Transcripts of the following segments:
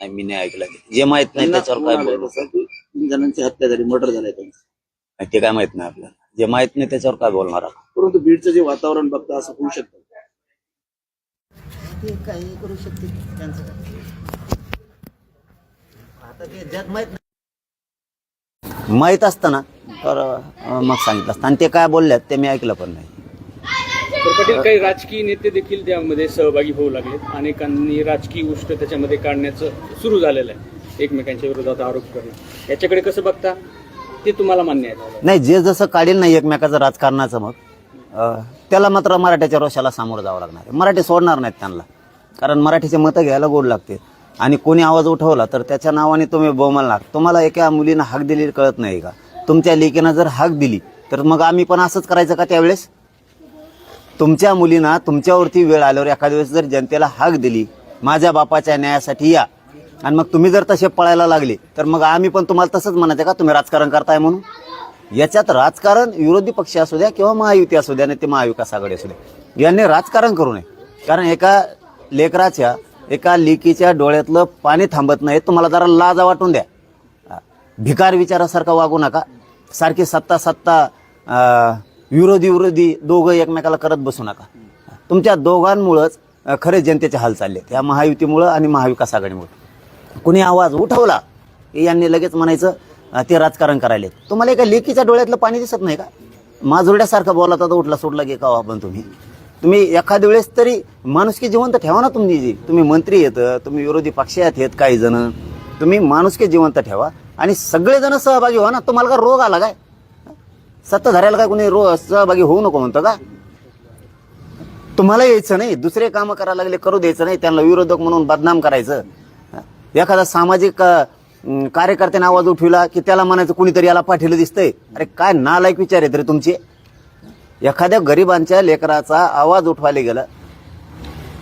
नाही मी नाही ऐकलं. जे माहीत नाही त्याच्यावर काय बोलू? तीन जणांची हत्या झाली मर्डर झालाय त्यांचं. नाही, ते काय माहीत नाही आपल्याला. जे माहीत नाही त्याच्यावर काय बोलणार आपण? परंतु बीडचं जे वातावरण बघता असं होऊ शकतं. ते काही करू शकते त्यांचं काय? आता ते जग माहीत माहीत असतं ना तर अं, मग सांगितलं असतं. आणि ते काय बोलल्यात ते मी ऐकलं पण नाही. तर पटेल काही राजकीय नेते देखील त्यामध्ये सहभागी होऊ लागले अनेकांनी राजकीय गोष्ट त्याच्यामध्ये काढण्याचं सुरू झालेलं आहे. एकमेकांच्या विरोधात आरोप करणं. याच्याकडे कसं बघता? ते तुम्हाला मान्य आहे. नाही जे जसं काढेल नाही एकमेकाचं राजकारणाचं मग त्याला मात्र मराठ्याच्या रोषाला सामोरं जावं लागणार आहे. मराठी सोडणार नाहीत त्यांना. कारण मराठीचे मतं घ्यायला गोड लागते. आणि कोणी आवाज उठवला तर त्याच्या नावाने तुम्ही बोमलणार तुम्हाला एका मुलीनं हाक दिली कळत नाही का? तुमच्या लेकीनं जर हाक दिली तर मग आम्ही पण असंच करायचं का त्यावेळेस? तुमच्या मुलींना तुमच्यावरती वेळ आल्यावर एखाद्या वेळेस जर जनतेला हाक दिली माझ्या बापाच्या न्यायासाठी या. आणि मग तुम्ही जर तसे पळायला लागले तर मग आम्ही पण तुम्हाला तसंच म्हणायचं का तुम्ही राजकारण करताय म्हणून? याच्यात राजकारण विरोधी पक्ष असू द्या किंवा महायुती असू द्या नाही ते महाविकास आघाडी असू द्या यांनी राजकारण करू नये. कारण एका लेकराच्या एका लेकीच्या डोळ्यातलं पाणी थांबत नाही तुम्हाला जरा लाजा वाटून द्या. भिकार विचारासारखं वागू नका. सारखी सत्ता सत्ता विरोधी विरोधी दोघं एकमेकाला करत बसू नका. तुमच्या दोघांमुळंच खरे जनतेचे हाल चालले या महायुतीमुळं आणि महाविकास आघाडीमुळं. कुणी आवाज उठवला यांनी लगेच म्हणायचं ते राजकारण करायले तुम्हाला एका लेकीच्या डोळ्यातलं पाणी दिसत नाही का? माजुरड्यासारखं बोलत आता उठला सोडला की का आपण तुम्ही. तुम्ही एखाद्या वेळेस तरी माणुसकी जिवंत ठेवा ना तुम्ही जी. तुम्ही मंत्री येतं तुम्ही विरोधी पक्षात येत काही जण. तुम्ही माणुसकी जिवंत ठेवा आणि सगळेजण सहभागी व्हा ना. तुम्हाला का रोग आला काय? सत्ता धरायला काय कोणी रो सहभागी होऊ नको म्हणतो का? तुम्हाला यायचं नाही. दुसरे कामं करायला लागले करू द्यायचं नाही. त्यांना विरोधक म्हणून बदनाम करायचं. एखादा सामाजिक कार्यकर्त्याने आवाज उठविला की त्याला म्हणायचं कुणीतरी याला पाठीलं दिसतंय. अरे काय नालायक विचार आहेत रे तुमचे? एखाद्या गरिबांच्या लेकराचा आवाज उठवायला गेला.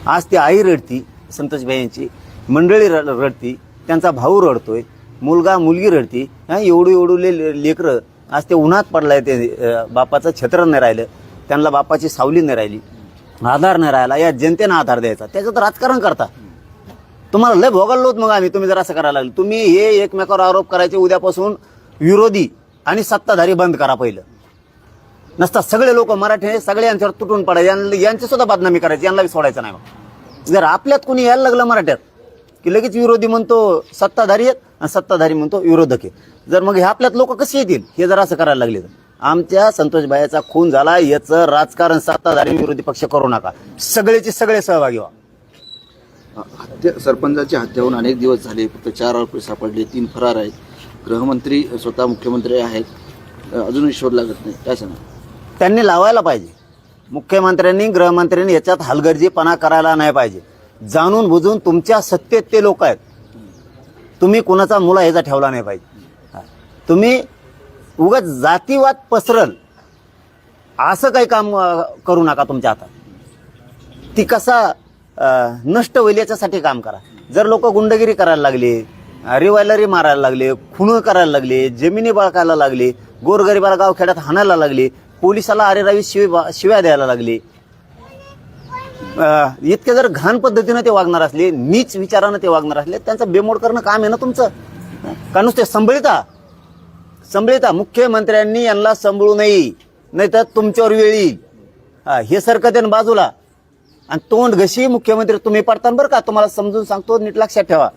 आज ती आई रडती संतोषबाई यांची. मंडळी रडती. त्यांचा भाऊ रडतोय. मुलगा मुलगी रडती. हा एवढू एवढू ले लेकरं आज ते उन्हात पडलंय ते बापाचं छत्र नाही राहिलं. त्यांना बापाची सावली नाही राहिली. आधार नाही राहिला. या जनतेनं आधार द्यायचा. त्याचं राजकारण करता. तुम्हाला लय भोगालो मग आम्ही. तुम्ही जर असं करायला लागले. तुम्ही हे एकमेकावर आरोप करायचे उद्यापासून विरोधी आणि सत्ताधारी बंद करा पहिलं. नसता सगळे लोक मराठी सगळे यांच्यावर तुटून पडायचे. यांना- यांची सुद्धा बदनामी करायची. यांना बी सोडायचं नाही मग जर आपल्यात कोणी यायला लागलं मराठ्यात की लगेच विरोधी म्हणतो सत्ताधारी आहेत आणि सत्ताधारी म्हणतो विरोधक आहे जर मग हे आपल्यात लोक कसे येतील? हे जर असं करायला लागले तर. आमच्या संतोषबाईचा खून झाला याचं राजकारण सत्ताधारी विरोधी पक्ष करू नका. सगळेचे सगळे सहभागी व्हा. हत्या सरपंचाची हत्या होऊन अनेक दिवस झाले फक्त चार आरोपी सापडले तीन फरार आहेत. गृहमंत्री स्वतः मुख्यमंत्री आहेत. अजूनही शोध लागत नाही. काय सांगा त्यांनी लावायला पाहिजे. मुख्यमंत्र्यांनी गृहमंत्र्यांनी याच्यात हलगर्जीपणा करायला नाही पाहिजे. जाणून बुजून तुमच्या सत्तेत ते लोक आहेत. तुम्ही कुणाचा मुला ह्याचा ठेवला नाही पाहिजे. तुम्ही उगाच जातीवाद पसरल. असं काही काम करू नका तुमच्या हातात. ती कसा नष्ट होईल याच्यासाठी काम करा. जर लोक गुंडगिरी करायला लागले रिवायलरी मारायला लागले खुणं करायला लागले जमिनी बळकायला लागले गोरगरिबाला गावखेड्यात हाणायला लागले पोलिसाला अरेरावी शिव्या शिव्या द्यायला लागले इतके जर घाण पद्धतीनं ते वागणार असले नीच विचारानं ते वागणार असले त्यांचं बेमोड करणं काम आहे ना तुमचं? का नुसते संभळिता संभळिता मुख्यमंत्र्यांनी यांना संभळू नये नाही तर तुमच्यावर वेळ. येईल हा, हे ना बाजूला. आणि तोंड घशी मुख्यमंत्री तुम्ही पाडता बरं का? तुम्हाला समजून सांगतो नीट लक्षात ठेवा.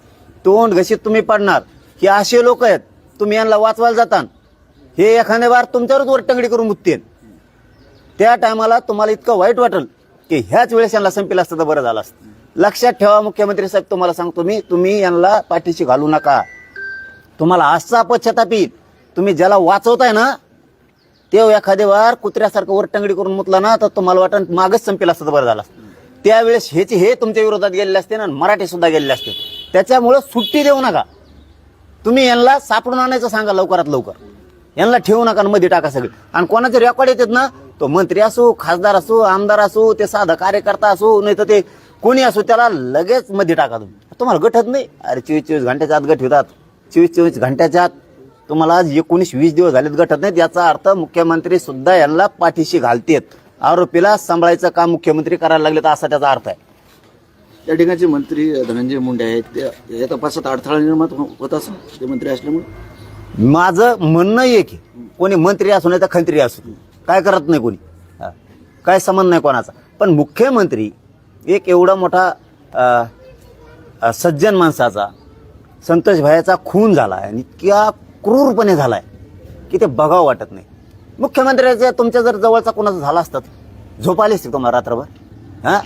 तोंड घशीत तुम्ही पाडणार. हे असे लोक आहेत. तुम्ही यांना वाचवायला जाता हे एखाद्या वार तुमच्यावरच वरटंगडी करून मुततील. त्या टायमाला तुम्हाला इतकं वाईट वाटेल. की ह्याच वेळेस यांना संपेल असतं तर बरं झालं असतं. लक्षात ठेवा मुख्यमंत्री साहेब तुम्हाला सांगतो मी तुम्ही यांना पाठीशी घालू नका. तुम्हाला असा पश्चाताप तुम्ही ज्याला वाचवताय ना ते एखादे वार कुत्र्यासारखं वरटंगडी करून मुतला ना तर तुम्हाला वाटण मागच संपेल असतं तर बरं झालं असतं. त्यावेळेस हेचे हे तुमच्या विरोधात गेलेले असते ना मराठी सुद्धा गेलेले असते. त्याच्यामुळं सुट्टी देऊ नका. तुम्ही यांना सापडून आणायचं सांगा लवकरात लवकर. यांना ठेवू नका मध्ये टाका सगळे. आणि कोणाचे रेकॉर्ड येतात ना तो मंत्री असो खासदार असो आमदार असो ते साधा कार्यकर्ता असो नाही तर ते कोणी असो त्याला लगेच मध्ये टाका तुम्ही. तुम्हाला गठत नाही. अरे चोवीस चोवीस घंट्याच्या आत गट होतात चोवीस चोवीस घंट्याच्या आत तुम्हाला आज एकोणीस वीस दिवस झालेत गठत नाहीत. याचा अर्थ मुख्यमंत्री सुद्धा यांना पाठीशी घालतेत. आरोपीला सांभाळायचं काम मुख्यमंत्री करायला लागले तर असा त्याचा अर्थ आहे. त्या ठिकाणचे मंत्री धनंजय मुंडे आहेत. ते या तपासात अडथळा निर्माण हो- होत असं ते मंत्री असल्यामुळे? माझं म्हणणं एक आहे. कोणी मंत्री असू नाही तर खंत्री असू. काय करत नाही कोणी? काय संबंध नाही कोणाचा. पण मुख्यमंत्री एक एवढा मोठा सज्जन माणसाचा संतोष भायाचा खून झाला आहे आणि इतक्या क्रूरपणे झाला आहे की ते बघावं वाटत नाही. मुख्यमंत्र्याच्या तुमच्या जर जवळचा कोणाचा झाला असतात झोप आली असते तुम्हाला रात्रभर? हां?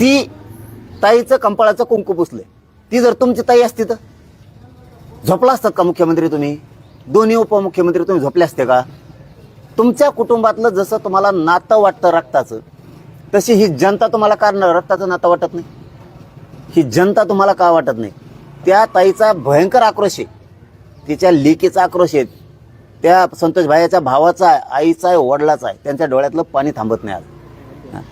ती ताईचं कंपाळाचं कुंकू पुसले ती जर तुमची ताई असती तर? झोपला असतात का मुख्यमंत्री तुम्ही? दोन्ही उपमुख्यमंत्री तुम्ही झोपले असते का? तुमच्या कुटुंबातलं जसं तुम्हाला नातं वाटतं रक्ताचं तशी ही जनता तुम्हाला का रक्ताचं नातं वाटत नाही? ही जनता तुम्हाला का वाटत नाही? त्या ताईचा भयंकर आक्रोश आहे. तिच्या लेकीचा आक्रोश आहे. त्या संतोष भाईच्या भावाचा आहे आईचा आहे वडिलाचा आहे. त्यांच्या डोळ्यातलं पाणी थांबत नाही आज.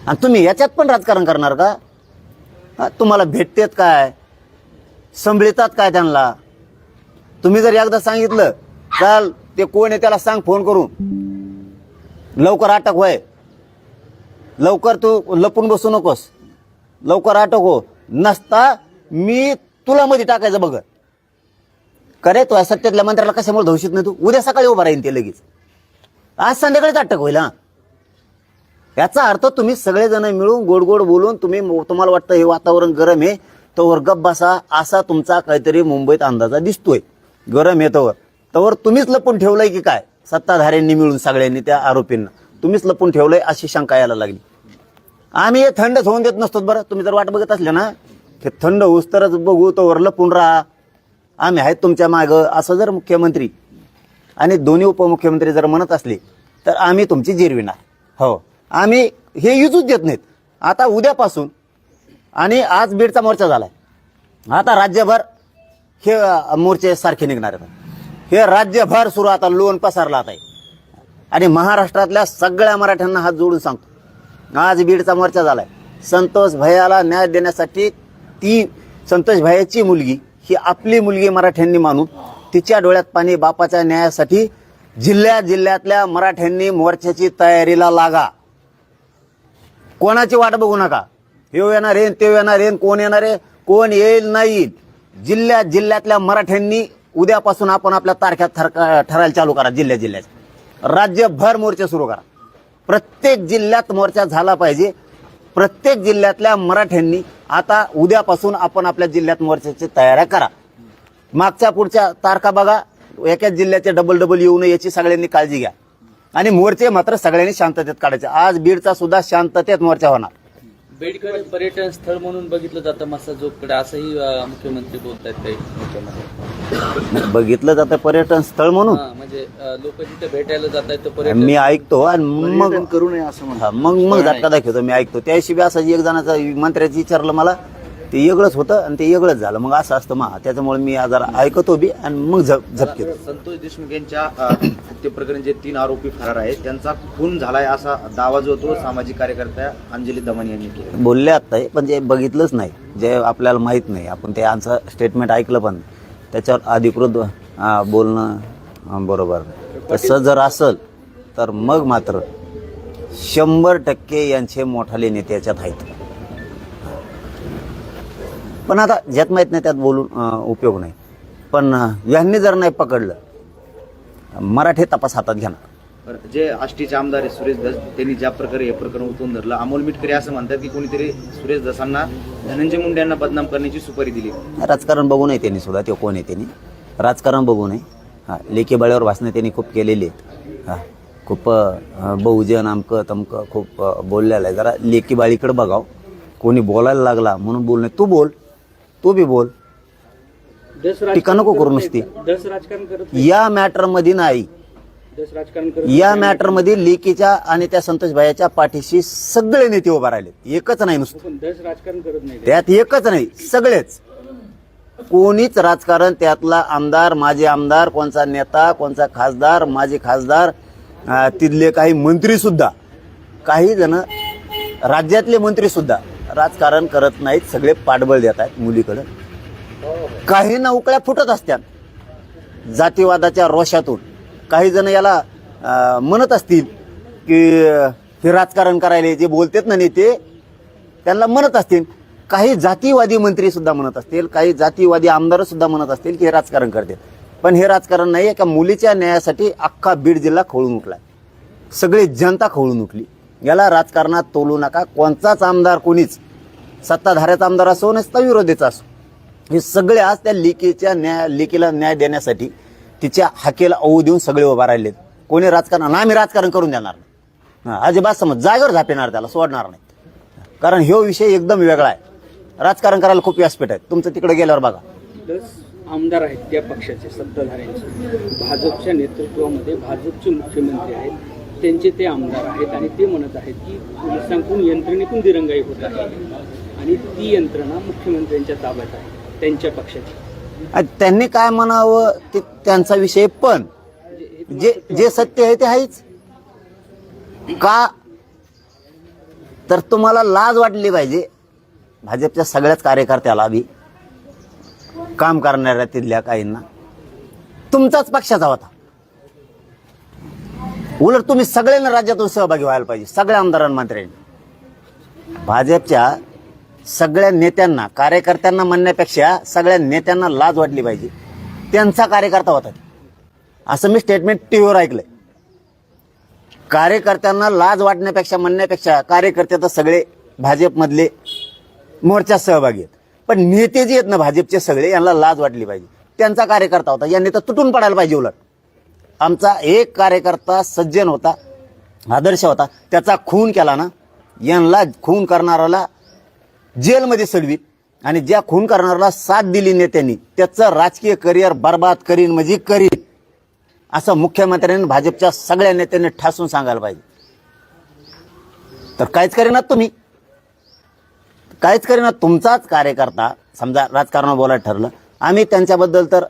आणि तुम्ही याच्यात पण राजकारण करणार का? तुम्हाला भेटतेत काय? संभळतात काय त्यांना? तुम्ही जर एकदा सांगितलं चाल ते कोण आहे त्याला सांग फोन करून. लवकर अटक व्हाय लवकर तू लपून बसू नकोस. लवकर अटक हो. नसता मी तुला मध्ये टाकायचं बघ. करे तो सत्तेतल्या मंत्र्याला कशामुळे धवशीत नाही तू? उद्या सकाळी उभा राहीन ते लगेच. आज संध्याकाळीच अटक होईल हा. याचा अर्थ तुम्ही सगळेजण मिळून गोड गोड बोलून तुम्ही तुम्हाला वाटतं हे वातावरण गरम आहे तोवर गप बसा असा तुमचा काहीतरी मुंबईत अंदाजा दिसतोय. गरम आहे तोवर. तोवर तुम्हीच लपून ठेवलंय की काय? सत्ताधाऱ्यांनी मिळून सगळ्यांनी त्या आरोपींना. तुम्हीच लपून ठेवलंय अशी शंका यायला लागली. आम्ही हे थंडच होऊन देत नसतो बरं. तुम्ही जर वाट बघत असले ना हे थंड होऊस तरच बघू तोवर लपून राहा. आम्ही आहेत तुमच्या मागं असं जर मुख्यमंत्री आणि दोन्ही उपमुख्यमंत्री जर म्हणत असले तर आम्ही तुमची जिरविणार हो. आम्ही हे युजूच देत नाहीत. आता उद्यापासून आणि आज बीडचा मोर्चा झालाय. आता राज्यभर हे मोर्चे सारखे निघणार आहेत. हे राज्यभर सुरू आता लोन पसारला आहे आणि महाराष्ट्रातल्या सगळ्या मराठ्यांना हात जोडून सांगतो. आज बीडचा मोर्चा झालाय. संतोष भैयाला न्याय देण्यासाठी ती संतोष भैयाची मुलगी ही आपली मुलगी मराठ्यांनी मानून तिच्या डोळ्यात पाणी बापाच्या न्यायासाठी जिल्ह्या जिल्ह्यातल्या मराठ्यांनी मोर्चाची तयारीला लागा. कोणाची वाट बघू नका. हे येणार आहे ते येणार येईन कोण येणार आहे कोण येईल नाही येईल. जिल्ह्यातल्या मराठ्यांनी उद्यापासून आपण आपल्या तारख्या ठरका ठरायला चालू करा जिल्ह्या जिल्ह्याच्या राज्यभर मोर्चे सुरू करा. प्रत्येक जिल्ह्यात मोर्चा झाला पाहिजे. प्रत्येक जिल्ह्यातल्या मराठ्यांनी आता उद्यापासून आपण आपल्या जिल्ह्यात मोर्चाची तयाऱ्या करा. मागच्या पुढच्या तारखा बघा. एकाच जिल्ह्याचे डबल डबल येऊ नये याची सगळ्यांनी काळजी घ्या. आणि मोर्चे मात्र सगळ्यांनी शांततेत काढायचे. आज बीडचा सुद्धा शांततेत मोर्चा होणार. बीडकडे पर्यटन स्थळ म्हणून बघितलं जातं मस्त जोगकडे असंही अं, मुख्यमंत्री बोलत काही. बघितलं जातं पर्यटन स्थळ म्हणून. हा, म्हणजे लोक जिथे भेटायला जात आहेत पर्यटन मी ऐकतो आणि मग करू नये असं हा, म्हणतात मग मग झटका दाखवतो मी ऐकतो. त्याशिवाय असं एक जणाचा मंत्र्याचं विचारलं मला ते वेगळंच होतं आणि ते वेगळंच झालं. मग असं असतं मा त्याच्यामुळे मी जरा ऐकतो बी आणि मग झप झपकेतो संतोष देशमुख यांच्या अ, हत्येप्रकरणी जे तीन आरोपी फरार आहेत त्यांचा खून झालाय असा दावा जो तो सामाजिक कार्यकर्त्या अंजली दमन यांनी केला बोलले आता हे, पण जे बघितलंच नाही. जे आपल्याला माहीत नाही. आपण ते आमचं स्टेटमेंट ऐकलं पण नाही. त्याच्यावर अधिकृत बोलणं बरोबर. तसं जर असेल तर मग मात्र शंभर टक्के यांचे मोठाले नेते याच्यात आहेत. पण आता ज्यात माहीत नाही त्यात बोलून उपयोग नाही. पण यांनी जर नाही पकडलं मराठी तपास हातात घेणार. ना जे आष्टीचे आमदार आहे सुरेश दस त्यांनी ज्या प्रकारे हे प्रकरण उतरून धरलं अमोल मिटकरी असं म्हणतात की कोणीतरी सुरेश दसांना धनंजय मुंडे यांना बदनाम करण्याची सुपारी दिली. राजकारण बघू नये त्यांनी सुद्धा ते कोण आहे त्यांनी? राजकारण बघू नये हां लेखी बळ्यावर भाषणं त्यांनी खूप केलेली आहेत. हां खूप बहुजन अमकं तमकं खूप बोललेलं आहे. जरा लेखी बाळीकडे बघाव. कोणी बोलायला लागला म्हणून बोल नाही. तू बोल. तू बी बोल. टीका नको करू नुसती. दस राजकारण करत या मॅटरमध्ये नाही. या मॅटरमध्ये लेकीच्या आणि त्या संतोष भाईच्या पाठीशी सगळे नेते उभा राहिले. एकच नाही नुसतं. पण दस राजकारण करत नाही. त्यात एकच नाही सगळेच. कोणीच राजकारण त्यातला आमदार माजी आमदार कोणचा नेता कोणचा खासदार माजी खासदार तिथले काही मंत्री सुद्धा काही जण राज्यातले मंत्री सुद्धा राजकारण करत नाहीत सगळे पाठबळ देत आहेत मुलीकडं. काही नौकळ्या फुटत असतात जातीवादाच्या रोषातून. काही जण याला म्हणत असतील की हे राजकारण करायला जे बोलतात ना नेते त्यांना म्हणत असतील. काही जातीवादी मंत्री सुद्धा म्हणत असतील काही जातीवादी आमदार सुद्धा म्हणत असतील की हे राजकारण करतात. पण हे राजकारण नाही का मुलीच्या न्यायासाठी अख्खा बीड जिल्हा खवळून उठला सगळी जनता खवळून उठली. याला राजकारणात तोलू नका. कोणताच आमदार कोणीच सत्ताधाऱ्याचा आमदार असो नसता विरोधीचा असो. हे सगळे आज त्या लेकीच्या न्याय लेकीला न्याय देण्यासाठी तिच्या हाकेला ओऊ देऊन सगळे उभा राहिलेत. कोणी राजकारण आम्ही राजकारण करून देणार नाही. अजिबात समज जागेवर झापेणार त्याला सोडणार नाही. कारण ह्यो विषय एकदम वेगळा आहे. राजकारण करायला खूप व्यासपीठ आहे. तुमचं तिकडे गेल्यावर बघा. आमदार आहेत त्या पक्षाचे सत्ताधाऱ्यांचे. भाजपच्या नेतृत्वामध्ये भाजपचे मुख्यमंत्री आहेत. त्यांचे ते आमदार आहेत आणि ते म्हणत आहेत की पोलिसांकडून यंत्रणेतून दिरंगाई होत आहे. आणि ती यंत्रणा मुख्यमंत्र्यांच्या ताब्यात आहे त्यांच्या पक्षाची. त्यांनी काय म्हणावं ते त्यांचा विषय पण जे जे सत्य आहे ते आहेच. का? तर तुम्हाला लाज वाटली पाहिजे. भाजपच्या सगळ्याच कार्यकर्त्याला बी. काम करणाऱ्या तिथल्या काहींना. तुमचाच पक्षाचा होता. उलट तुम्ही सगळ्यांना राज्यातून सहभागी व्हायला पाहिजे सगळ्या आमदारांमंत्र्यांनी भाजपच्या सगळ्या नेत्यांना कार्यकर्त्यांना म्हणण्यापेक्षा सगळ्या नेत्यांना लाज वाटली पाहिजे. त्यांचा कार्यकर्ता होता असं मी स्टेटमेंट टी व्हीवर ऐकलंय. कार्यकर्त्यांना लाज वाटण्यापेक्षा म्हणण्यापेक्षा कार्यकर्ते तर सगळे भाजपमधले मोर्चात सहभागी आहेत. पण नेते जे आहेत ना भाजपचे सगळे यांना लाज वाटली पाहिजे. त्यांचा कार्यकर्ता होता. यांनी तर तुटून पडायला पाहिजे उलट. आमचा एक कार्यकर्ता सज्जन होता आदर्श होता. त्याचा खून केला ना यांना खून करणाऱ्याला जेलमध्ये सडवी आणि ज्या खून करणाऱ्याला साथ दिली नेत्यांनी त्याचं राजकीय करिअर बर्बाद करीन म्हणजे करीन असं मुख्यमंत्र्यांनी भाजपच्या सगळ्या नेत्यांनी ठासून सांगायला पाहिजे. तर काहीच करेनात तुम्ही. काहीच करेनात तुमचाच कार्यकर्ता समजा राजकारण बोलायला ठरलं आम्ही त्यांच्याबद्दल तर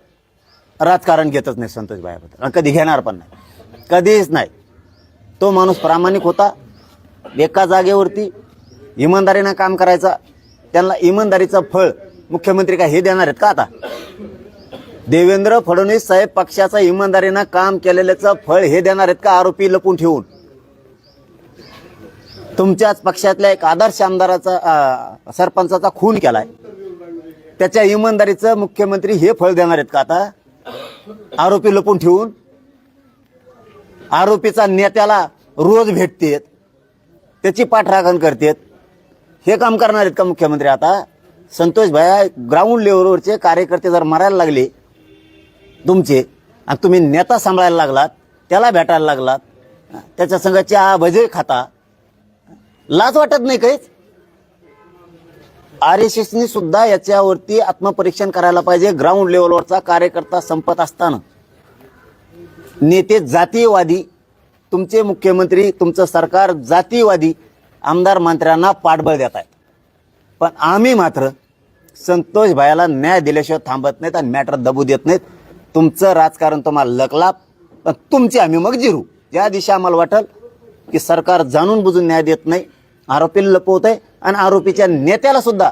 राजकारण घेतच नाही संतोष भायाबद्दल आणि कधी घेणार पण नाही. कधीच नाही. तो माणूस प्रामाणिक होता. एका जागेवरती इमानदारीनं काम करायचा. त्यांना इमानदारीचं फळ मुख्यमंत्री काय हे देणार आहेत का आता? देवेंद्र फडणवीस साहेब पक्षाचा इमानदारीनं काम केलेल्याचं फळ हे देणार आहेत का आरोपी लपून ठेवून? तुमच्याच पक्षातल्या एक आदर्श आमदाराचा सरपंचाचा खून केलाय. त्याच्या इमानदारीचं मुख्यमंत्री हे फळ देणार आहेत का आता? आरोपी लपून ठेवून? आरोपीचा नेत्याला रोज भेटतेत त्याची पाठराखण करतेत. हे काम करणार आहेत का मुख्यमंत्री आता? संतोष भाया ग्राउंड लेवलवरचे कार्यकर्ते जर मरायला लागले तुमचे आणि तुम्ही नेता सांभाळायला लागलात त्याला भेटायला लागलात त्याच्या संघ हा भजे खाता लाज वाटत नाही काहीच? आर एस एसनी सुद्धा याच्यावरती आत्मपरीक्षण करायला पाहिजे ग्राउंड लेवलवरचा कार्यकर्ता संपत असताना. नेते जातीयवादी तुमचे मुख्यमंत्री तुमचं सरकार जातीयवादी आमदार मंत्र्यांना पाठबळ देत आहेत. पण आम्ही मात्र संतोष भायाला न्याय दिल्याशिवाय थांबत नाहीत आणि मॅटर दबू देत नाहीत. तुमचं राजकारण तुम्हाला लकलाप पण तुमची आम्ही मग जिरू. ज्या दिवशी आम्हाला वाटल की सरकार जाणून बुजून न्याय देत नाही आरोपीला लपवत आहे आणि आरोपीच्या नेत्याला सुद्धा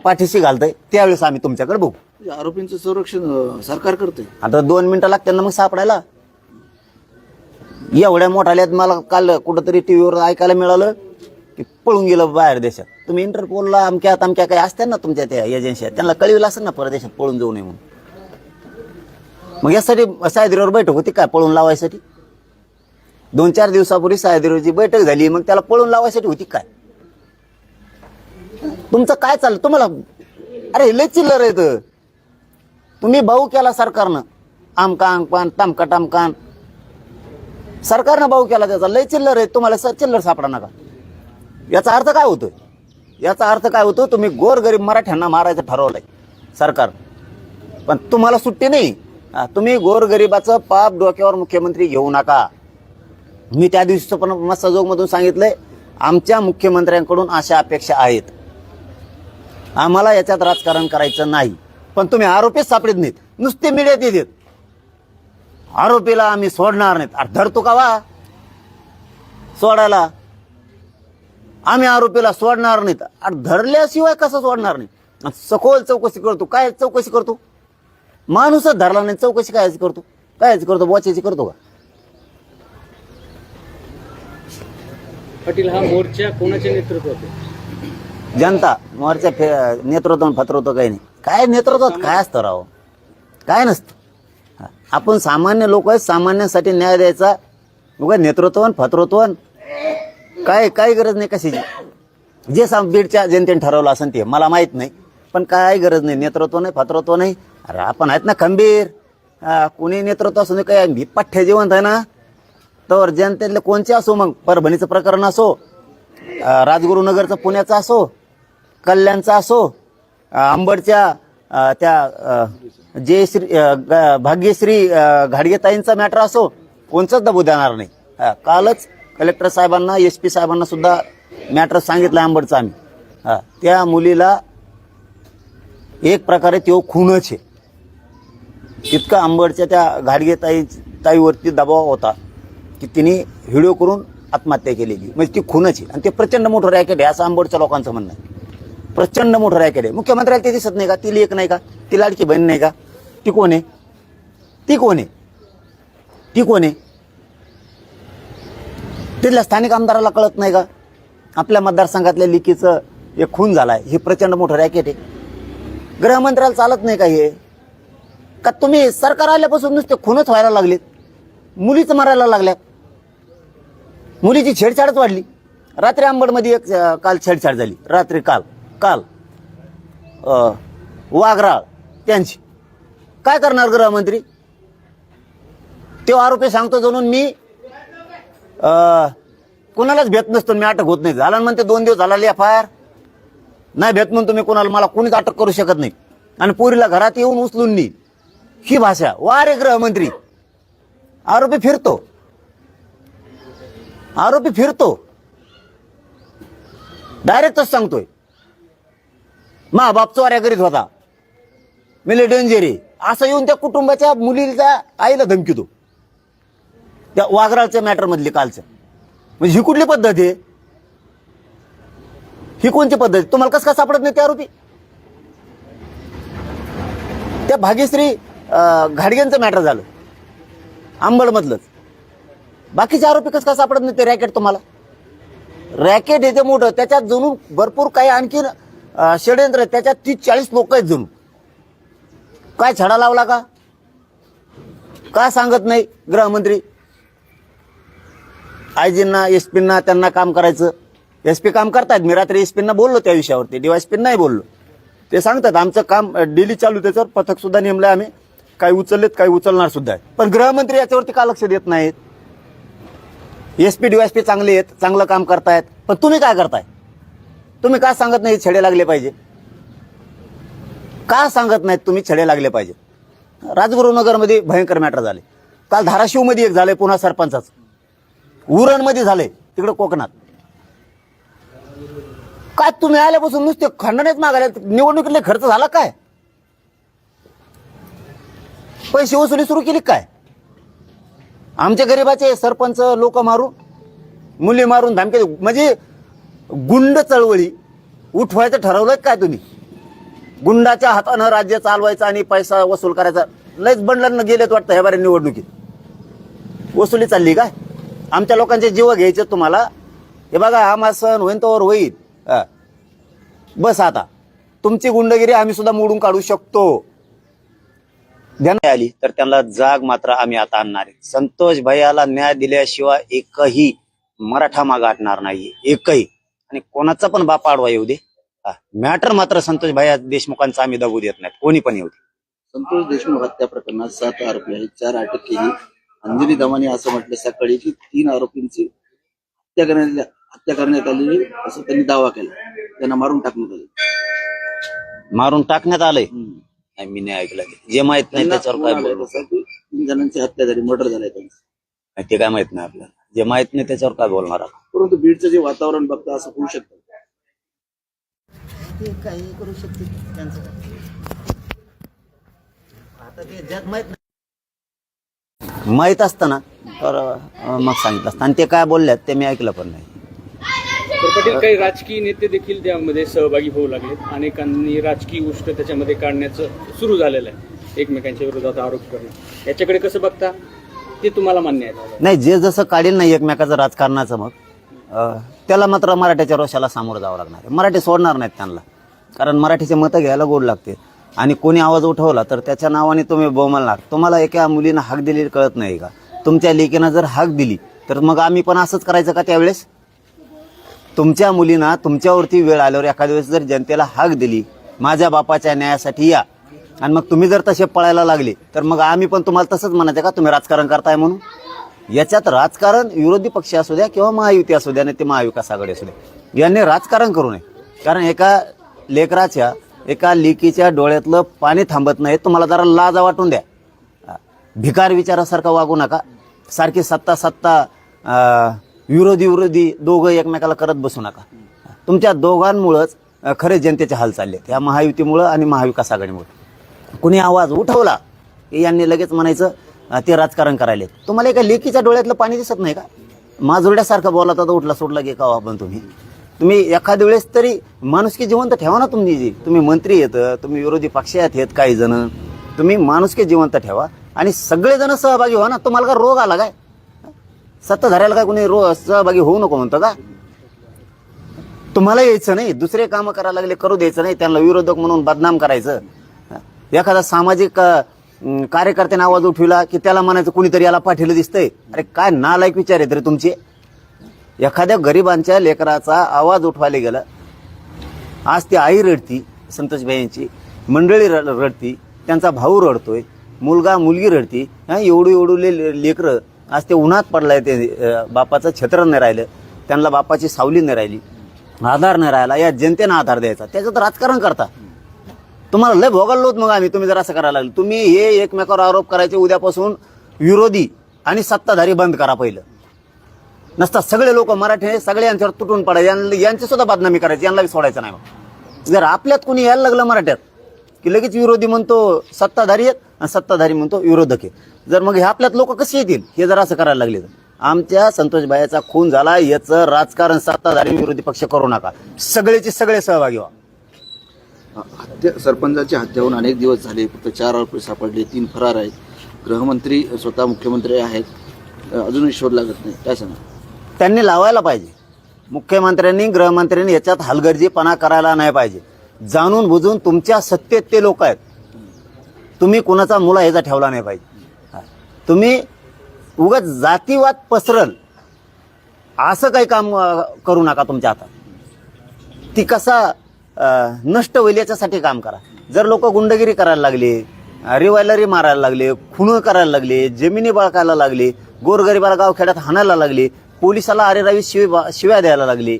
पाठीशी घालतंय. त्यावेळेस आम्ही तुमच्याकडे बघू. आरोपींचं संरक्षण सरकार करते आता दोन मिनिटं लागतात ना मग सापडायला? एवढ्या मोठाल्यात मला काल कुठंतरी टीव्हीवर ऐकायला मिळालं की पळून गेलं बाहेर देशात. तुम्ही इंटरपोलला अमक्या अमक्या काही असतात ना तुमच्या त्या एजन्सी त्यांना कळविलं असेल ना परदेशात पळून जाऊ नये म्हणून. मग यासाठी सायदरीवर बैठक होती काय पळून लावायसाठी? दोन चार दिवसापूर्वी सायदरीवरची बैठक झाली मग त्याला पळून लावायसाठी होती काय? तुमचं काय चाललं? तुम्हाला अरे लय चिल्लर येत तुम्ही भाऊ केला सरकारनं. आमका आमकान तामका टमकान सरकारनं भाऊ केला त्याचा. लय चिल्लर आहे तुम्हाला स- चिल्लर सापडा नका. याचा अर्थ काय होतोय? याचा अर्थ काय होतो तुम्ही गोरगरीब मराठ्यांना मारायचं ठरवलंय सरकार. पण तुम्हाला सुट्टी नाही. तुम्ही गोरगरिबाचं पाप डोक्यावर मुख्यमंत्री घेऊ नका. मी त्या दिवशीचं पण मस्त मधून सांगितलंय. आमच्या मुख्यमंत्र्यांकडून अशा अपेक्षा आहेत. आम्हाला याच्यात राजकारण करायचं नाही. पण तुम्ही आरोपीच सापडत नाहीत. नुसते मीडियात येतात. आरोपीला आम्ही सोडणार नाहीत. अरे धरतो का वा? सोडायला. आम्ही आरोपीला सोडणार नाहीत. अरे धरल्याशिवाय कसं सोडणार नाही? सखोल चौकशी करतो. काय चौकशी करतो? माणूसच धरला नाही चौकशी कायची करतो? कायची करतो? बोचायची करतो का? पाटील हा मोर्चा कोणाच्या नेतृत्वात जनता मोर्चा नेतृत्व फत्रवतो काही नाही. काय नेतृत्वात काय असतं राव? काय नसतं. आपण सामान्य लोक आहेत सामान्यांसाठी न्याय द्यायचा. उगा नेतृत्वन फत्रत्वन काय काय गरज नाही कशाची. जे साम बीडच्या जनतेने ठरवलं असेल ते मला माहीत नाही. पण काय गरज नाही नेतृत्व नाही फत्रत्व नाही. अरे आपण आहेत ना खंबीर. कोणी कुणी नेतृत्व असू नये काय मी पठ्ठ्या जिवंत आहे ना. तर जनतेतले कोणचे असो मग? परभणीचं प्रकरण असो राजगुरुनगरचं पुण्याचं असो कल्याणचं असो अंबडच्या त्या जे श्री भाग्यश्री घाडगेताईंचा मॅटर असो कोणचंच दबू देणार नाही. कालच कलेक्टर साहेबांना एस पी साहेबांना सुद्धा मॅटर सांगितलं आंबडचं आम्ही. त्या मुलीला एक प्रकारे तो खूनच आहे. तितका आंबडच्या त्या घाडगे ताई ताईवरती दबाव होता की तिने व्हिडिओ करून आत्महत्या केलेली. म्हणजे ती खूनच आहे. आणि ते प्रचंड मोठं रॅकेट आहे असं आंबडच्या लोकांचं म्हणणं आहे. प्रचंड मोठं रॅकेट आहे. मुख्यमंत्र्याला ते दिसत नाही का? ती लेख नाही का? ती लाडकी बहीण नाही का? ती कोण आहे? ती कोण आहे? ती कोण आहे? तिथल्या स्थानिक आमदाराला कळत नाही का? आपल्या मतदारसंघातल्या लिकीचं एक खून झालाय. हे प्रचंड मोठं रॅकेट आहे. गृहमंत्र्याला चालत नाही का हे? का तुम्ही सरकार आल्यापासून नुसते खूनच व्हायला लागलेत? मुलीच मारायला लागल्या मुलीची छेडछाडच वाढली. रात्री आंबडमध्ये एक काल छेडछाड झाली. रात्री काल. काल वाघराळ त्यांची. काय करणार गृहमंत्री? तो आरोपी सांगतो जणून मी अं, कोणालाच भेट नसतो मी अटक होत नाही. झाला ना म्हणते दोन दिवस झाला एफ आय आर नाही भेट म्हणून तुम्ही कोणाला मला कोणीच अटक करू शकत नाही. आणि पुरीला घरात येऊन उचलून नी. ही भाषा. वा रे गृहमंत्री. आरोपी फिरतो. आरोपी फिरतो. डायरेक्टच सांगतोय. मा बाप चोऱ्या करीत होता. मिले डेंजरी असं येऊन त्या कुटुंबाच्या मुलीचा आईला धमकीतो त्या वाघराळच्या मॅटर मधली कालच्या म्हणजे ही कुठली पद्धत आहे? ही कोणती पद्धत तुम्हाला कसं का सापडत नाही त्या आरोपी? त्या भाग्यश्री घाडग्यांचं मॅटर झालं. अंबडमधलंच. बाकीचे आरोपी कसं का सापडत नाही ते रॅकेट तुम्हाला? रॅकेट येते मोठं त्याच्यात जणू भरपूर काही आणखीन षडयंत्र आहे. त्याच्यात तीस चाळीस लोक आहेत जणू काय छडा लावला का? का सांगत नाही गृहमंत्री? आयजींना एस पींना त्यांना काम करायचं. एस पी काम करतायत. मी रात्री एस पींना बोललो त्या विषयावरती. डीवायस पी नाही बोललो. ते सांगतात आमचं काम डेली चालू त्याच्यावर पथक सुद्धा नेमलंय आम्ही. काही उचललेत काही उचलणार सुद्धा आहे पण गृहमंत्री याच्यावरती का लक्ष देत नाहीत? एस पी डीवायस पी चांगले आहेत चांगलं काम करतायत. पण तुम्ही काय करताय? तुम्ही का सांगत नाही छडे लागले पाहिजे? का सांगत नाहीत तुम्ही छडे लागले पाहिजे? राजगुरुनगरमध्ये भयंकर मॅटर झाले. काल धाराशिवमध्ये एक झाले पुन्हा सरपंचाच. उरणमध्ये झालंय तिकडे कोकणात. काय तुम्ही आल्यापासून नुसते खंडनेच मागायला निवडणुकीतले खर्च झाला काय? पैसे वसुली सुरू केली काय? आमच्या गरीबाचे सरपंच लोक मारून मुली मारून धमके म्हणजे गुंड चळवळी उठवायचं ठरवलंय काय तुम्ही? गुंडाच्या हातानं राज्य चालवायचं आणि पैसा वसूल करायचा. लयच बंडलांना गेलेत वाटतं ह्या बारे निवडणुकीत. वसुली चालली काय? आमच्या लोकांचे जीव घ्यायचे तुम्हाला. हे बघा हा सण होईन तोवर होईल. बस आता. तुमची गुंडगिरी आम्ही सुद्धा मोडून काढू शकतो. ध्यान आली तर त्यांना जाग मात्र आम्ही आता आणणार आहे. संतोष भैयाला न्याय दिल्याशिवाय एकही मराठा मागाटणार नाही एकही. आणि कोणाचा पण बाप आडवा येऊ दे. मॅटर मात्र संतोष भैया देशमुखांचा आम्ही दबू देत नाहीत. कोणी पण येऊ दे. संतोष देशमुख हत्या प्रकरणात सात आरोपी आहेत चार अटक केली अंजली दमाने असं म्हटलं सकाळी की तीन आरोपींची हत्या करण्यात हत्या करण्यात आलेली असं त्यांनी दावा केला. त्यांना मारून टाकण्यात आले. मारून टाकण्यात आलंय. नाही मी नाही ऐकलं. जे माहीत नाही त्याच्यावर काय तीन जणांची हत्या झाली मर्डर झालाय त्यांचं. नाही, ते काय माहीत नाही आपल्याला. जे माहीत नाही त्याच्यावर काय बोलणार आपण? परंतु बीडचं जे वातावरण बघता असं होऊ शकतं. ते काही करू शकते त्यांचं. काय आता ते जग माहीत नाही. माहीत असतं ना तर अं, मग सांगितलं असतं. आणि ते काय बोलल्यात ते मी ऐकलं पण नाही. तर पाटील काही राजकीय नेते देखील त्यामध्ये सहभागी होऊ लागलेत. अनेकांनी राजकीय गोष्ट त्याच्यामध्ये काढण्याचं सुरू झालेलं आहे. एकमेकांच्या विरोधात आरोप करणं. याच्याकडे कसं बघता? ते तुम्हाला मान्य आहे. नाही जे जसं काढेल नाही एकमेकाचं राजकारणाचं मग त्याला मात्र मराठ्याच्या रोषाला सामोरं जावं लागणार आहे. मराठी सोडणार नाहीत त्यांना. कारण मराठीचे मतं घ्यायला गोड लागते. आणि कोणी आवाज उठवला तर त्याच्या नावाने तुम्ही बोमलणार तुम्हाला एका मुलीनं हाक दिली कळत नाही का? तुमच्या लेकीनं जर हाक दिली तर मग आम्ही पण असंच करायचं का त्यावेळेस? तुमच्या मुलींना तुमच्यावरती वेळ आल्यावर एखाद्या वेळेस जर जनतेला हाक दिली माझ्या बापाच्या न्यायासाठी या. आणि मग तुम्ही जर तसे पळायला लागले तर मग आम्ही पण तुम्हाला तसंच म्हणायचं का तुम्ही राजकारण करताय म्हणून? याच्यात राजकारण विरोधी पक्ष असू द्या किंवा महायुती असू द्या नाही ते महाविकास आघाडी असू द्या यांनी राजकारण करू नये. कारण एका लेकराच्या एका लेकीच्या डोळ्यातलं पाणी थांबत नाही तुम्हाला जरा लाजा वाटून द्या. भिकार विचारासारखा वागू नका. सारखी सत्ता सत्ता विरोधी विरोधी दोघं एकमेकाला करत बसू नका. तुमच्या दोघांमुळंच खरे जनतेचे हाल चालले या महायुतीमुळं आणि महाविकास आघाडीमुळं. कुणी आवाज उठवला की यांनी लगेच म्हणायचं ते राजकारण करायले तुम्हाला एका लेकीच्या डोळ्यातलं पाणी दिसत नाही का? माजुरड्यासारखं बोलत तर उठला सोडला की का आपण तुम्ही. तुम्ही एखाद्या वेळेस तरी माणुसकी जिवंत ठेवा ना तुम्ही जी. तुम्ही मंत्री येतं तुम्ही विरोधी पक्षात येत काही जण. तुम्ही माणुसकी जिवंत ठेवा आणि सगळेजण सहभागी व्हा ना तुम्हाला का रोग आला काय? सत्ताधाऱ्याला काय कोणी रोग सहभागी होऊ नको म्हणतो का? तुम्हाला यायचं नाही दुसरे कामं करायला लागले करू द्यायचं नाही त्यांना विरोधक म्हणून बदनाम करायचं. एखादा सामाजिक कार्यकर्त्याने आवाज उठविला की त्याला म्हणायचं कुणीतरी याला पाठीलं दिसतंय. अरे काय नालायक विचार आहेत रे तुमचे. एखाद्या गरिबांच्या लेकराचा आवाज उठवायला गेला आज ती आई रडती संतोषबाईंची मंडळी रडती त्यांचा भाऊ रडतोय मुलगा मुलगी रडती हा एवढू एवढूले लेकरं आज ते उन्हात पडलाय ते बापाचं छत्र नाही राहिलं त्यांना बापाची सावली नाही राहिली आधार नाही राहिला या जनतेनं आधार द्यायचा त्याच्यात राजकारण करता. तुम्हाला लय भोगायला मग आम्ही तुम्ही जर असं करायला लागलो. तुम्ही हे एकमेकावर आरोप करायचे उद्यापासून विरोधी आणि सत्ताधारी बंद करा पहिलं. नसता सगळे लोक मराठी सगळे यांच्यावर तुटून पडायचे यांना- यांची सुद्धा बदनामी करायची यांना सोडायचं नाही मग जर आपल्यात कोणी यायला लागलं मराठ्यात की लगेच विरोधी म्हणतो सत्ताधारी आहेत आणि सत्ताधारी म्हणतो विरोधक आहे जर मग हे आपल्यात लोक कसे येतील? हे जर असं करायला लागले तर. आमच्या संतोषबाईचा खून झाला याचं राजकारण सत्ताधारी विरोधी पक्ष करू नका. सगळेचे सगळे सहभागी व्हा. हत्या सरपंचाची हत्या होऊन अनेक दिवस झाले. फक्त चार आरोपी सापडले तीन फरार आहेत. गृहमंत्री स्वतः मुख्यमंत्री आहेत. अजूनही शोध लागत नाही. काय सांगा त्यांनी लावायला पाहिजे. मुख्यमंत्र्यांनी गृहमंत्र्यांनी याच्यात हलगर्जीपणा करायला नाही पाहिजे. जाणून बुजून तुमच्या सत्तेत ते लोक आहेत. तुम्ही कुणाचा मुला ह्याचा ठेवला नाही पाहिजे. तुम्ही उगाच जातीवाद पसरल. असं काही काम करू नका तुमच्या हातात. ती कसा नष्ट होईल याच्यासाठी काम करा. जर लोक गुंडगिरी करायला लागले रिवायलरी मारायला लागले खुण करायला लागले जमिनी बळकायला लागले गोरगरिबाला गावखेड्यात हाणायला लागले पोलिसाला अरेरावी शिव्या शिव्या द्यायला लागले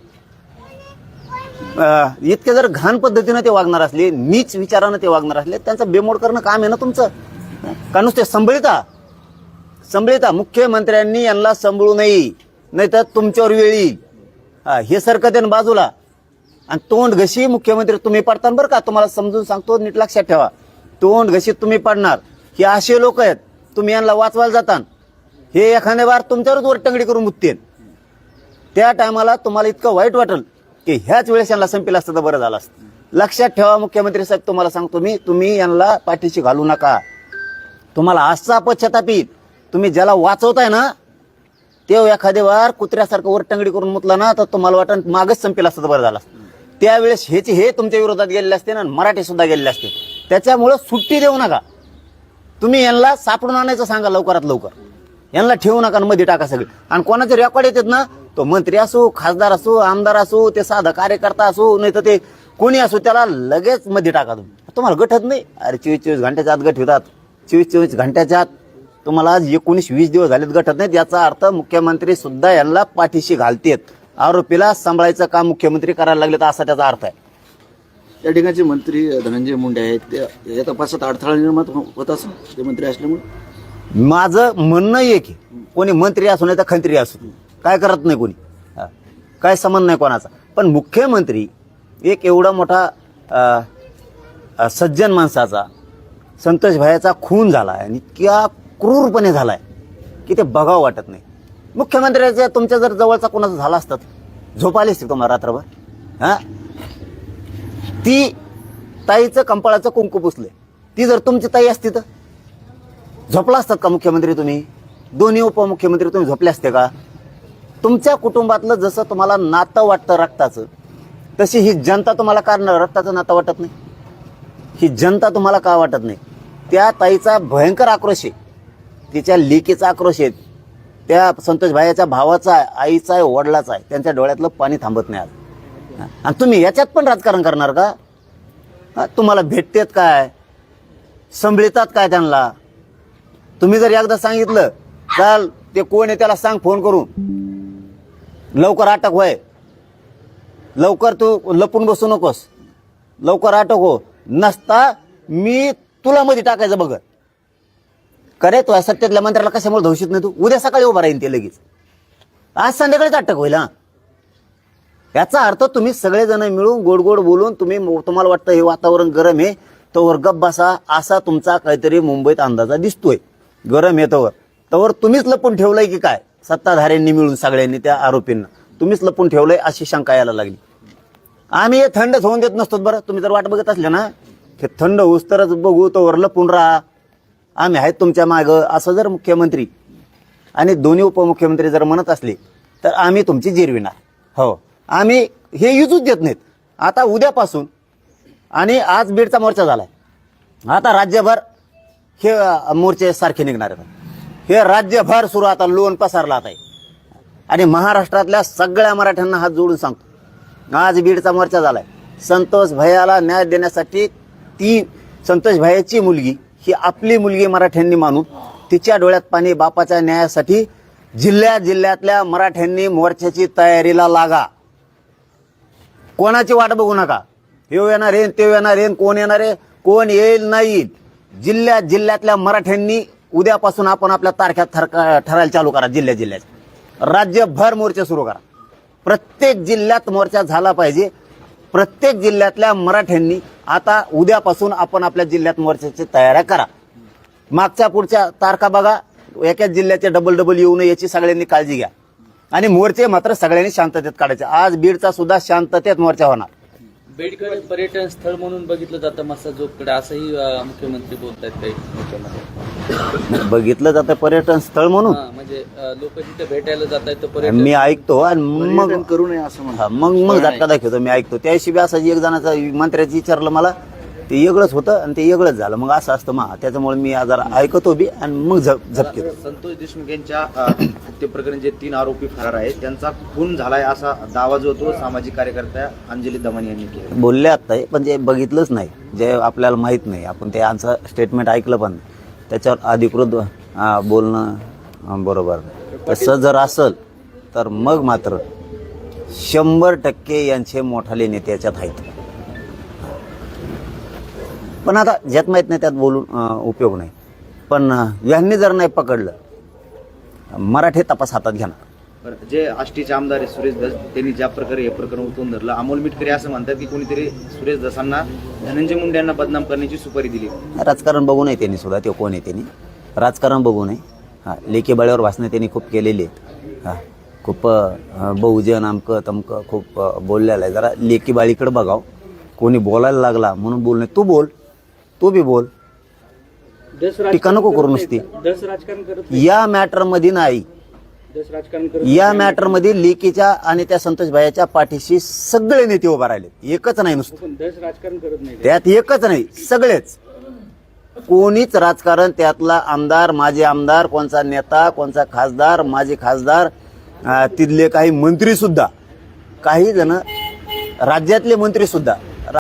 इतके जर घाण पद्धतीनं ते वागणार असले नीच विचारानं ते वागणार असले त्यांचं बेमोड करणं काम आहे ना तुमचं? का नुसते संभळिता? संभळिता. मुख्यमंत्र्यांनी यांना संभळू नये नाही तर तुमच्यावर वेळी हे सरकते बाजूला. आणि तोंड घशी मुख्यमंत्री तुम्ही पडता बरं का? तुम्हाला समजून सांगतो नीट लक्षात ठेवा. तोंड घशीत तुम्ही पाडणार. हे असे लोक आहेत तुम्ही यांना वाचवायला जाता हे एखाद्या वार तुमच्यावरच वरटंगडी करून मुततील. त्या टायमाला तुम्हाला इतकं वाईट वाटेल की ह्याच वेळेस यांना संपेल असतं तर बरं झालं असतं. लक्षात ठेवा मुख्यमंत्री साहेब तुम्हाला सांगतो मी तुम्ही यांना पाठीशी घालू नका. तुम्हाला असा पश्चाताप येईल तुम्ही ज्याला वाचवताय ना ते एखाद्या वार कुत्र्यासारखं वर टंगडी करून मुतला ना तर तुम्हाला वाटण मागच संपेल असतं तर बरं झालं असतं. त्यावेळेस हेच हे तुमच्या विरोधात गेलेले असते ना मराठी सुद्धा गेलेले असते. त्याच्यामुळं सुट्टी देऊ नका. तुम्ही यांना सापडून आणायचं सांगा लवकरात लवकर. यांना ठेवू नका आणि मध्ये टाका सगळे. आणि कोणाचे रेकॉर्ड येतात ना तो मंत्री असो खासदार असो आमदार असो ते साधा कार्यकर्ता असो नाही तर ते कोणी असो त्याला लगेच मध्ये टाका तुम्ही. तुम्हाला गठत नाही. अरे चोवीस चोवीस घंट्याच्या आत गट होतात. चोवीस चोवीस घंट्याच्या आत तुम्हाला आज एकोणीस वीस दिवस झालेत गठत नाहीत. याचा अर्थ मुख्यमंत्री सुद्धा यांना पाठीशी घालतेत. आरोपीला सांभाळायचं काम मुख्यमंत्री करायला लागले तर असा त्याचा अर्थ आहे. त्या ठिकाणचे मंत्री धनंजय मुंडे आहेत. ते या तपासात अडथळा निर्माण हो- होत असं ते मंत्री असल्यामुळे? माझं म्हणणं आहे कोणी मंत्री असू नाही तर खंत्री असू. काय करत नाही कोणी? हा. काय संबंध नाही कोणाचा. पण मुख्यमंत्री एक एवढा मोठा अ, अ, सज्जन माणसाचा संतोष भायाचा खून झाला आहे आणि इतक्या क्रूरपणे झालाय की ते बघावं वाटत नाही. मुख्यमंत्र्याच्या तुमच्या जर जवळचा कोणाचा झाला असतात झोप आली असते तुम्हाला रात्रभर? हा? ती ताईचं कंपाळाचं कुंकू पुसले. ती जर तुमची ताई असती तर? झोपला असतात का मुख्यमंत्री तुम्ही? दोन्ही उपमुख्यमंत्री तुम्ही झोपले असते का? तुमच्या कुटुंबातलं जसं तुम्हाला नातं वाटतं रक्ताचं तशी ही जनता तुम्हाला का रक्ताचं नातं वाटत नाही? ही जनता तुम्हाला का वाटत नाही? त्या ताईचा भयंकर आक्रोश आहे. तिच्या लेकीचा आक्रोश आहे. त्या संतोष भाईच्या भावाचा आहे आईचा आहे वडिलाचा आहे. त्यांच्या डोळ्यातलं पाणी थांबत नाही आज. आणि तुम्ही याच्यात पण राजकारण करणार का? तुम्हाला भेटतेत काय? संभळतात काय त्यांना? तुम्ही जर एकदा सांगितलं चाल ते कोण आहे त्याला सांग फोन करून. लवकर अटक व्हाय लवकर तू लपून बसू नकोस. लवकर अटक हो. नसता मी तुला मध्ये टाकायचं बघ करे तू असत्यातल्या मंत्र्याला कशामुळे धवशीत नाही तू? उद्या सकाळी उभा राहीन ते लगेच. आज संध्याकाळीच अटक होईल हा याचा अर्थ तुम्ही सगळेजण मिळून गोड गोड बोलून तुम्ही तुम्हाला वाटतं हे वातावरण गरम आहे तोवर गप बसा असा तुमचा काहीतरी मुंबईत अंदाजा दिसतोय. गरम आहे तोवर. तवर तुम्हीच लपून ठेवलंय की काय? सत्ताधाऱ्यांनी मिळून सगळ्यांनी त्या आरोपींना. तुम्हीच लपून ठेवलंय अशी शंका यायला लागली. आम्ही हे थंड होऊन देत नसतो बरं. तुम्ही जर वाट बघत असले ना हे थंड होऊस तरच बघू तोवर लपून राहा. आम्ही आहेत तुमच्या मागं असं जर मुख्यमंत्री आणि दोन्ही उपमुख्यमंत्री जर म्हणत असले तर आम्ही तुमची जिरविणार. हो. आम्ही हे युजूच देत नाहीत. आता उद्यापासून आणि आज बीडचा मोर्चा झाला आहे आता राज्यभर हे मोर्चे सारखे निघणार आहेत. हे राज्यभर सुरू आता लोन पसरला आता आहे आणि महाराष्ट्रातल्या सगळ्या मराठ्यांना हात जोडून सांगतो. आज बीडचा मोर्चा झालाय. संतोष भैयाला न्याय देण्यासाठी ती संतोष भैयाची मुलगी ही आपली मुलगी मराठ्यांनी मानून तिच्या डोळ्यात पाणी बापाच्या न्यायासाठी जिल्ह्या जिल्ह्यातल्या मराठ्यांनी मोर्चाची तयारीला लागा. कोणाची वाट बघू नका. हे येणार आहे ते येणार आहे कोण येणार आहे कोण येईल नाही. जिल्ह्या जिल्ह्यातल्या मराठ्यांनी उद्यापासून आपण आपल्या तारख्यात ठरका ठरायला चालू करा जिल्ह्या जिल्ह्यात. राज्यभर मोर्चे सुरू करा. प्रत्येक जिल्ह्यात मोर्चा झाला पाहिजे. प्रत्येक जिल्ह्यातल्या मराठ्यांनी आता उद्यापासून आपण आपल्या जिल्ह्यात मोर्चाची तयाऱ्या करा. मागच्या पुढच्या तारखा बघा एकाच जिल्ह्याचे डबल डबल येऊ नये याची सगळ्यांनी काळजी घ्या. आणि मोर्चे मात्र सगळ्यांनी शांततेत काढायचे. आज बीडचा सुद्धा शांततेत मोर्चा होणार. बीडकडे पर्यटन स्थळ म्हणून बघितलं जातं मस्सा जोगकडे असंही मुख्यमंत्री बोलतायत काही. याच्यामध्ये. बघितलं जातं पर्यटन स्थळ म्हणून. हा, म्हणजे लोक तिथे भेटायला जात आहेत तर पर्यटन मी ऐकतो आणि मग पर्यटन करू नये असं हा, मग मग झटका दाखवतो मी ऐकतो. त्याशिवाय असं एक जणाचा मंत्र्याचं विचारलं मला ते वेगळंच होतं आणि ते वेगळंच झालं. मग असं असतं मा त्याच्यामुळे मी जरा ऐकतो बी आणि मग झप झपकेतो संतोष देशमुख यांच्या अ, हत्येप्रकरणी जे तीन आरोपी फरार आहेत त्यांचा खून झालाय असा दावा जो तो सामाजिक कार्यकर्त्या अंजली दमन यांनी केला. बोलले आत्ता हे, पण जे बघितलंच नाही. जे आपल्याला माहीत नाही. आपण ते आमचं स्टेटमेंट ऐकलं पण. नाही. त्याच्यावर अधिकृत बोलणं बरोबर. नाही. तसं जर असेल तर मग मात्र शंभर टक्के यांचे मोठाले नेते याच्यात आहेत. पण आता ज्यात माहीत नाही त्यात बोलून उपयोग नाही. पण यांनी जर नाही पकडलं मराठी तपास हातात घेणार. बरं, जे आष्टीचे आमदार आहेत सुरेश दस त्यांनी ज्या प्रकारे हे प्रकरण उचलून धरलं अमोल मिटकरी असं म्हणतात की कोणीतरी सुरेश दसांना धनंजय मुंडे यांना बदनाम करण्याची सुपारी दिली. राजकारण बघू नये त्यांनी सुद्धा ते कोण आहे त्यांनी? राजकारण बघू नये हां लेखी बळ्यावर भाषणं त्यांनी खूप केलेली आहेत. हां खूप बहुजन अमकं तमकं खूप बोललेलं आहे. जरा लेखी बाळीकडे बघाव. कोणी बोलायला लागला म्हणून बोल नाही. तू बोल. तू बी बोल. टीका नको करू नुसती. दस राजकारण करत या मॅटरमध्ये नाही. या मॅटरमध्ये लेकीच्या आणि त्या संतोष भाईच्या पाठीशी सगळे नेते उभा राहिले. एकच नाही नुसतं. राजकारण करत नाही त्यात एकच नाही सगळेच. कोणीच राजकारण त्यातला आमदार माजी आमदार कोणचा नेता कोणचा खासदार माजी खासदार तिथले काही मंत्री सुद्धा. काही जण राज्यातले मंत्री सुद्धा.